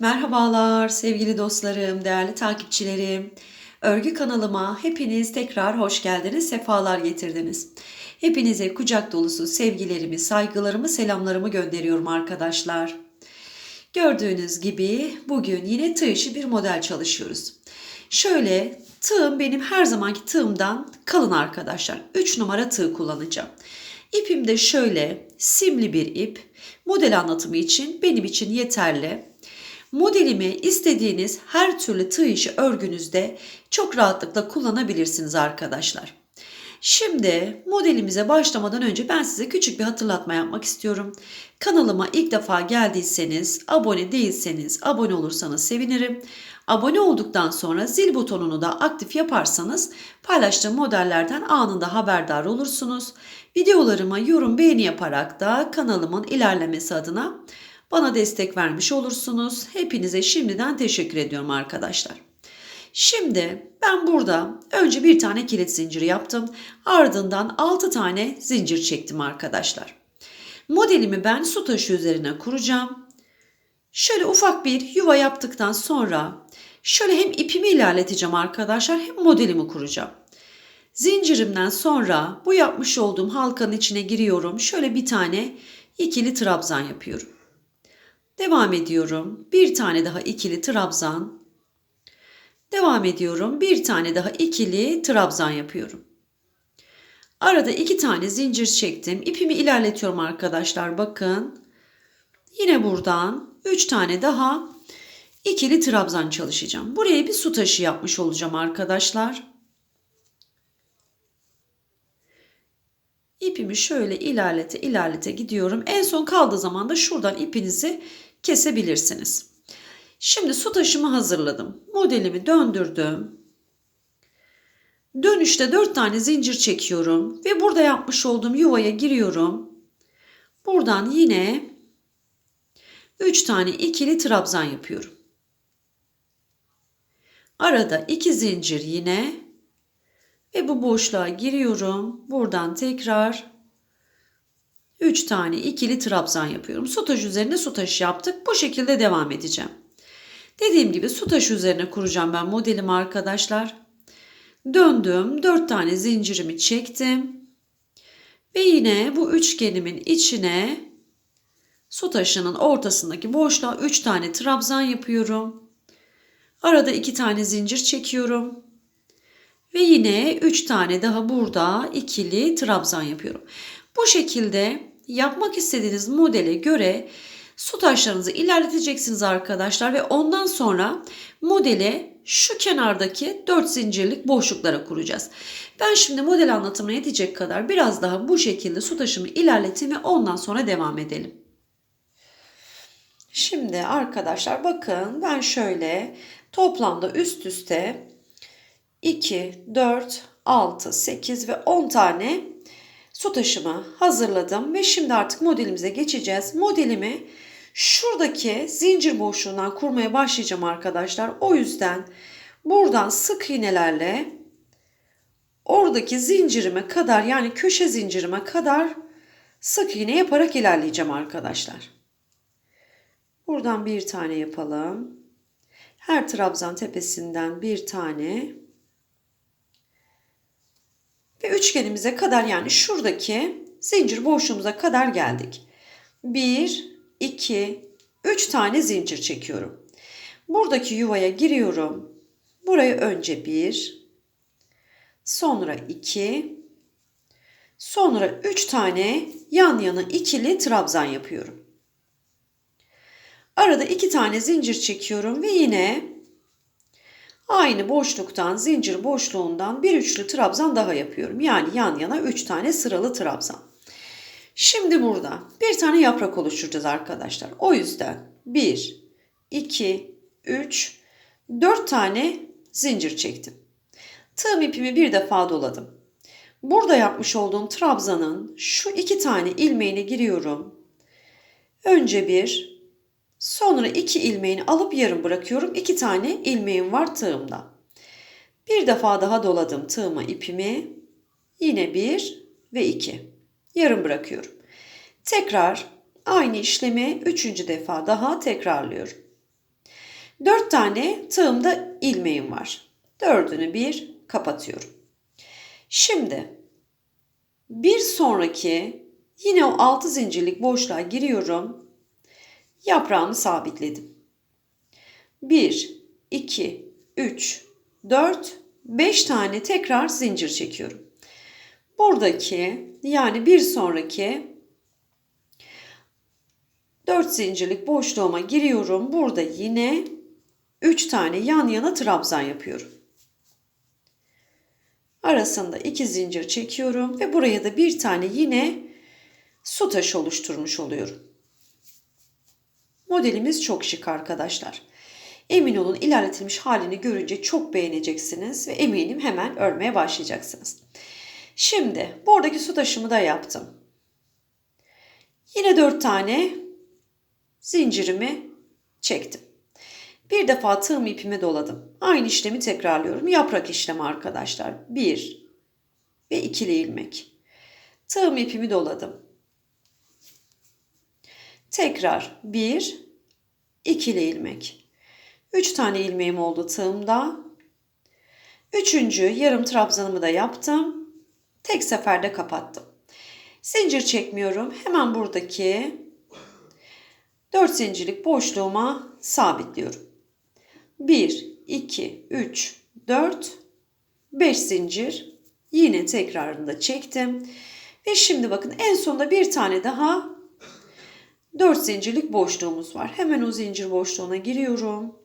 Merhabalar sevgili dostlarım, değerli takipçilerim. Örgü kanalıma hepiniz tekrar hoş geldiniz, sefalar getirdiniz. Hepinize kucak dolusu sevgilerimi, saygılarımı, selamlarımı gönderiyorum arkadaşlar. Gördüğünüz gibi bugün yine tığ işi bir model çalışıyoruz. Şöyle tığım benim her zamanki tığımdan kalın arkadaşlar. 3 numara tığ kullanacağım. İpim de şöyle simli bir ip. Model anlatımı için benim için yeterli. Modelimi istediğiniz her türlü tığ işi örgünüzde çok rahatlıkla kullanabilirsiniz arkadaşlar. Şimdi modelimize başlamadan önce ben size küçük bir hatırlatma yapmak istiyorum. Kanalıma ilk defa geldiyseniz, abone değilseniz, abone olursanız sevinirim. Abone olduktan sonra zil butonunu da aktif yaparsanız paylaştığım modellerden anında haberdar olursunuz. Videolarıma yorum beğeni yaparak da kanalımın ilerlemesi adına bana destek vermiş olursunuz. Hepinize şimdiden teşekkür ediyorum arkadaşlar. Şimdi ben burada önce bir tane kilit zinciri yaptım. Ardından 6 tane zincir çektim arkadaşlar. Modelimi ben su taşı üzerine kuracağım. Şöyle ufak bir yuva yaptıktan sonra şöyle hem ipimi ilerleteceğim arkadaşlar hem modelimi kuracağım. Zincirimden sonra bu yapmış olduğum halkanın içine giriyorum. Şöyle bir tane ikili trabzan yapıyorum. Devam ediyorum. Bir tane daha ikili trabzan. Devam ediyorum. Bir tane daha ikili trabzan yapıyorum. Arada iki tane zincir çektim. İpimi ilerletiyorum arkadaşlar. Bakın. Yine buradan üç tane daha ikili trabzan çalışacağım. Buraya bir su taşı yapmış olacağım arkadaşlar. İpimi şöyle ilerlete ilerlete gidiyorum. En son kaldığı zaman da şuradan ipinizi kesebilirsiniz. Şimdi su taşımı hazırladım. Modelimi döndürdüm. Dönüşte 4 tane zincir çekiyorum ve burada yapmış olduğum yuvaya giriyorum. Buradan yine 3 tane ikili trabzan yapıyorum. Arada 2 zincir yine ve bu boşluğa giriyorum. Buradan tekrar 3 tane ikili trabzan yapıyorum. Su üzerine su yaptık. Bu şekilde devam edeceğim. Dediğim gibi su üzerine kuracağım ben modelimi arkadaşlar. Döndüm. 4 tane zincirimi çektim. Ve yine bu üçgenimin içine su taşının ortasındaki boşluğa 3 tane trabzan yapıyorum. Arada 2 tane zincir çekiyorum. Ve yine 3 tane daha burada ikili trabzan yapıyorum. Bu şekilde yapmak istediğiniz modele göre su taşlarınızı ilerleteceksiniz arkadaşlar ve ondan sonra modele şu kenardaki 4 zincirlik boşluklara kuracağız. Ben şimdi model anlatımına yetecek kadar biraz daha bu şekilde su taşımı ilerleteyim ve ondan sonra devam edelim. Şimdi arkadaşlar bakın ben şöyle toplamda üst üste 2, 4, 6, 8 ve 10 tane su taşımı hazırladım ve şimdi artık modelimize geçeceğiz. Modelimi şuradaki zincir boşluğundan kurmaya başlayacağım arkadaşlar. O yüzden buradan sık iğnelerle oradaki zincirime kadar yani köşe zincirime kadar sık iğne yaparak ilerleyeceğim arkadaşlar. Buradan bir tane yapalım. Her trabzan tepesinden bir tane ve üçgenimize kadar yani şuradaki zincir boşluğumuza kadar geldik. 1, 2, 3 tane zincir çekiyorum. Buradaki yuvaya giriyorum. Buraya önce 1, sonra 2, sonra 3 tane yan yana ikili trabzan yapıyorum. Arada 2 tane zincir çekiyorum ve yine Aynı boşluktan, zincir boşluğundan bir üçlü trabzan daha yapıyorum. Yani yan yana üç tane sıralı trabzan. Şimdi burada bir tane yaprak oluşturacağız arkadaşlar. O yüzden 1, 2, 3, 4 tane zincir çektim. Tığım ipimi bir defa doladım. Burada yapmış olduğum trabzanın şu iki tane ilmeğine giriyorum. Önce bir, Sonra iki ilmeğini alıp yarım bırakıyorum. İki tane ilmeğim var tığımda. Bir defa daha doladım tığıma ipimi. Yine bir ve iki. Yarım bırakıyorum. Tekrar aynı işlemi üçüncü defa daha tekrarlıyorum. 4 tane tığımda ilmeğim var. Dördünü bir kapatıyorum. Şimdi bir sonraki yine o 6 zincirlik boşluğa giriyorum. Yaprağımı sabitledim. 1, 2, 3, 4, 5 tane tekrar zincir çekiyorum. Buradaki yani bir sonraki 4 zincirlik boşluğuma giriyorum. Burada yine 3 tane yan yana trabzan yapıyorum. Arasında 2 zincir çekiyorum ve buraya da bir tane yine su taşı oluşturmuş oluyorum. Modelimiz çok şık arkadaşlar. Emin olun ilerletilmiş halini görünce çok beğeneceksiniz ve eminim hemen örmeye başlayacaksınız. Şimdi buradaki su taşımı da yaptım. Yine 4 tane zincirimi çektim. Bir defa tığım ipimi doladım. Aynı işlemi tekrarlıyorum. Yaprak işlemi arkadaşlar. 1 ve ikili ilmek. Tığım ipimi doladım. Tekrar 1 ikili ilmek. 3 tane ilmeğim oldu tığımda. Üçüncü yarım trabzanımı da yaptım. Tek seferde kapattım. Zincir çekmiyorum. Hemen buradaki 4 zincirlik boşluğuma sabitliyorum. 1, 2, 3, 4, 5 zincir. Yine tekrarında çektim. Ve şimdi bakın en sonunda bir tane daha 4 zincirlik boşluğumuz var. Hemen o zincir boşluğuna giriyorum.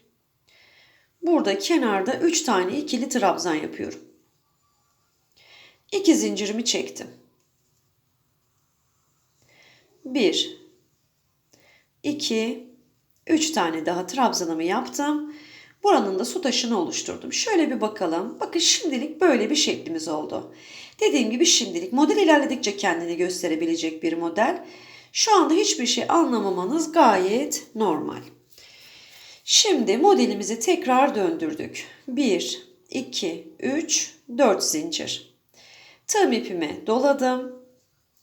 Burada kenarda 3 tane ikili trabzan yapıyorum. 2 zincirimi çektim. 1 2 3 tane daha trabzanımı yaptım. Buranın da su taşını oluşturdum. Şöyle bir bakalım. Bakın şimdilik böyle bir şeklimiz oldu. Dediğim gibi şimdilik model ilerledikçe kendini gösterebilecek bir model. Şu anda hiçbir şey anlamamanız gayet normal. Şimdi modelimizi tekrar döndürdük. 1, 2, 3, 4 zincir. Tığım ipime doladım.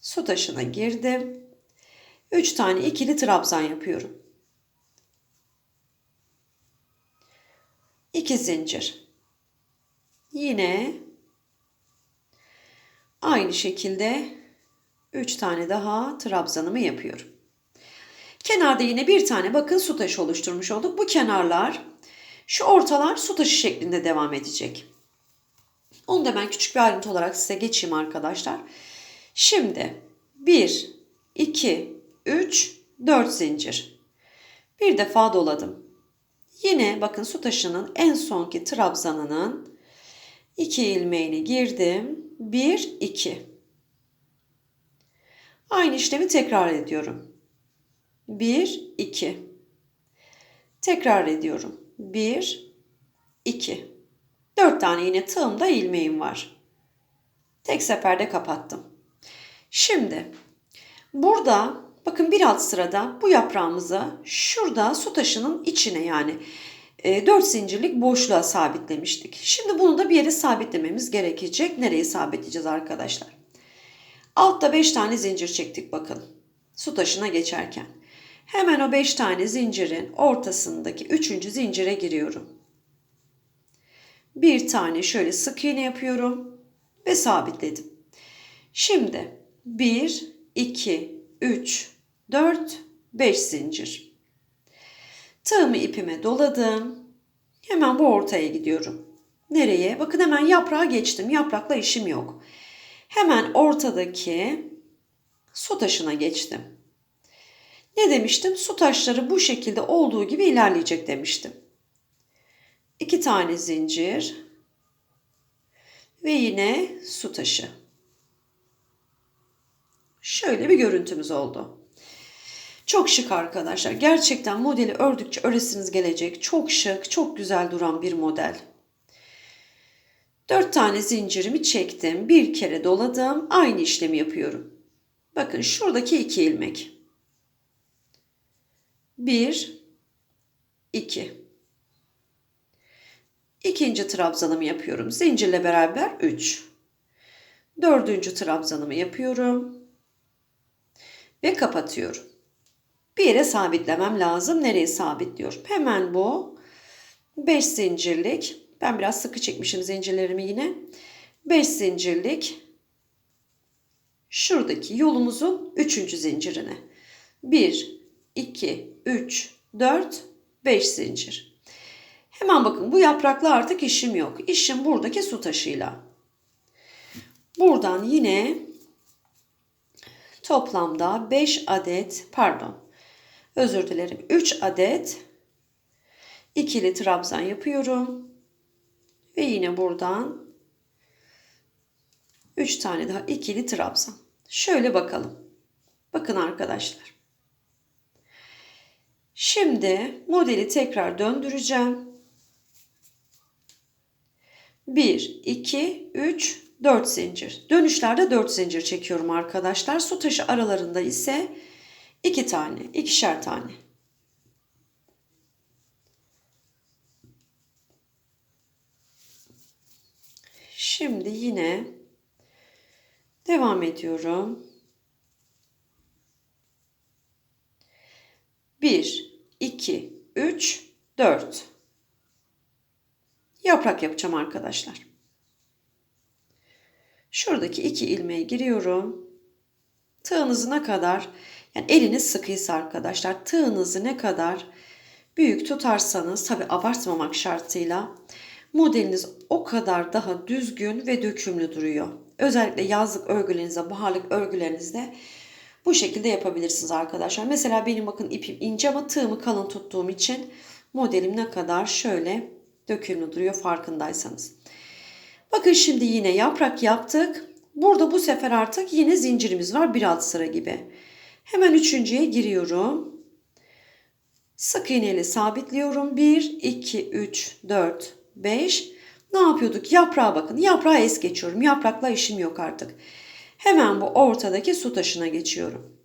Su taşına girdim. 3 tane ikili trabzan yapıyorum. 2 zincir. Yine aynı şekilde 3 tane daha trabzanımı yapıyorum. Kenarda yine bir tane bakın su taşı oluşturmuş olduk. Bu kenarlar şu ortalar su taşı şeklinde devam edecek. Onu da ben küçük bir ayrıntı olarak size geçeyim arkadaşlar. Şimdi 1, 2, 3, 4 zincir. Bir defa doladım. Yine bakın su taşının en sonki trabzanının 2 ilmeğini girdim. 1, 2. Aynı işlemi tekrar ediyorum. 1, 2. Tekrar ediyorum. 1, 2. 4 tane yine tığımda ilmeğim var. Tek seferde kapattım. Şimdi burada bakın bir alt sırada bu yaprağımızı şurada su taşının içine yani 4 zincirlik boşluğa sabitlemiştik. Şimdi bunu da bir yere sabitlememiz gerekecek. Nereye sabitleyeceğiz arkadaşlar? Altta 5 tane zincir çektik bakın. Su taşına geçerken. Hemen o 5 tane zincirin ortasındaki 3. zincire giriyorum. Bir tane şöyle sık iğne yapıyorum ve sabitledim. Şimdi 1, 2, 3, 4, 5 zincir. Tığımı ipime doladım. Hemen bu ortaya gidiyorum. Nereye? Bakın hemen yaprağa geçtim. Yaprakla işim yok. Hemen ortadaki su taşına geçtim. Ne demiştim? Su taşları bu şekilde olduğu gibi ilerleyecek demiştim. İki tane zincir ve yine su taşı. Şöyle bir görüntümüz oldu. Çok şık arkadaşlar. Gerçekten modeli ördükçe öresiniz gelecek. Çok şık, çok güzel duran bir model. 4 tane zincirimi çektim. Bir kere doladım. Aynı işlemi yapıyorum. Bakın şuradaki iki ilmek. 1 2 İkinci trabzanımı yapıyorum. Zincirle beraber 3. Dördüncü trabzanımı yapıyorum. Ve kapatıyorum. Bir yere sabitlemem lazım. Nereye sabitliyorum? Hemen bu 5 zincirlik. Ben biraz sıkı çekmişim zincirlerimi yine. 5 zincirlik. Şuradaki yolumuzun 3. zincirine. 1, 2, 3, 4, 5 zincir. Hemen bakın bu yaprakla artık işim yok. İşim buradaki su taşıyla. Buradan yine toplamda 5 adet pardon özür dilerim 3 adet ikili trabzan yapıyorum. Ve yine buradan 3 tane daha ikili trabzan. Şöyle bakalım. Bakın arkadaşlar. Şimdi modeli tekrar döndüreceğim. 1, 2, 3, 4 zincir. Dönüşlerde 4 zincir çekiyorum arkadaşlar. Su taşı aralarında ise 2 tane, ikişer tane. Şimdi yine devam ediyorum. 1, 2, 3, 4. Yaprak yapacağım arkadaşlar. Şuradaki iki ilmeğe giriyorum. Tığınızı ne kadar yani eliniz sıkıysa arkadaşlar tığınızı ne kadar büyük tutarsanız tabi abartmamak şartıyla modeliniz o kadar daha düzgün ve dökümlü duruyor. Özellikle yazlık örgülerinizde, baharlık örgülerinizde bu şekilde yapabilirsiniz arkadaşlar. Mesela benim bakın ipim ince ama tığımı kalın tuttuğum için modelim ne kadar şöyle dökümlü duruyor farkındaysanız. Bakın şimdi yine yaprak yaptık. Burada bu sefer artık yine zincirimiz var bir alt sıra gibi. Hemen üçüncüye giriyorum. Sık iğneyle sabitliyorum. 1, 2, 3, 4, 5. Ne yapıyorduk? Yaprağa bakın. Yaprağı es geçiyorum. Yaprakla işim yok artık. Hemen bu ortadaki su taşına geçiyorum.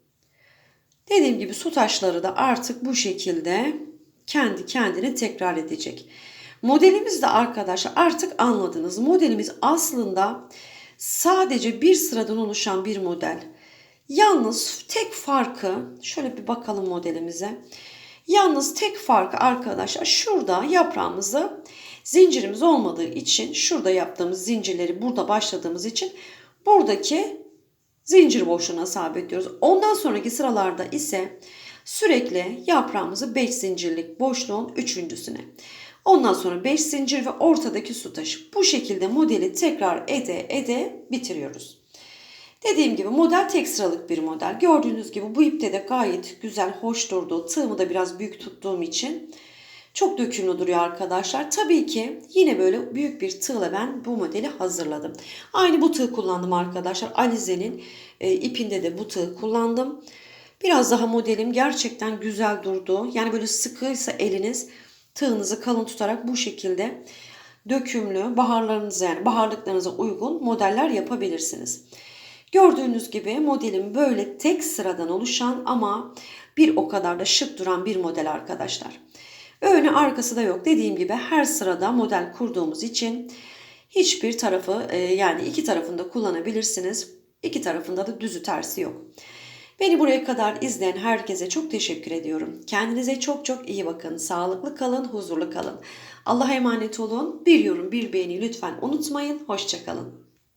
Dediğim gibi su taşları da artık bu şekilde kendi kendine tekrar edecek. Modelimiz de arkadaşlar artık anladınız. Modelimiz aslında sadece bir sıradan oluşan bir model. Yalnız tek farkı şöyle bir bakalım modelimize. Yalnız tek farkı arkadaşlar şurada yaprağımızı zincirimiz olmadığı için şurada yaptığımız zincirleri burada başladığımız için buradaki zincir boşluğuna sabitliyoruz. Ondan sonraki sıralarda ise sürekli yaprağımızı 5 zincirlik boşluğun üçüncüsüne. Ondan sonra 5 zincir ve ortadaki su taşı. Bu şekilde modeli tekrar ede ede bitiriyoruz. Dediğim gibi model tek sıralık bir model. Gördüğünüz gibi bu ipte de gayet güzel, hoş durdu. Tığımı da biraz büyük tuttuğum için çok dökümlü duruyor arkadaşlar. Tabii ki yine böyle büyük bir tığla ben bu modeli hazırladım. Aynı bu tığ kullandım arkadaşlar. Alize'nin e, ipinde de bu tığ kullandım. Biraz daha modelim gerçekten güzel durdu. Yani böyle sıkıysa eliniz tığınızı kalın tutarak bu şekilde dökümlü baharlarınıza yani baharlıklarınıza uygun modeller yapabilirsiniz. Gördüğünüz gibi modelim böyle tek sıradan oluşan ama bir o kadar da şık duran bir model arkadaşlar. Önü arkası da yok. Dediğim gibi her sırada model kurduğumuz için hiçbir tarafı e, yani iki tarafında kullanabilirsiniz. İki tarafında da düzü tersi yok. Beni buraya kadar izleyen herkese çok teşekkür ediyorum. Kendinize çok çok iyi bakın. Sağlıklı kalın, huzurlu kalın. Allah'a emanet olun. Bir yorum, bir beğeni lütfen unutmayın. Hoşçakalın.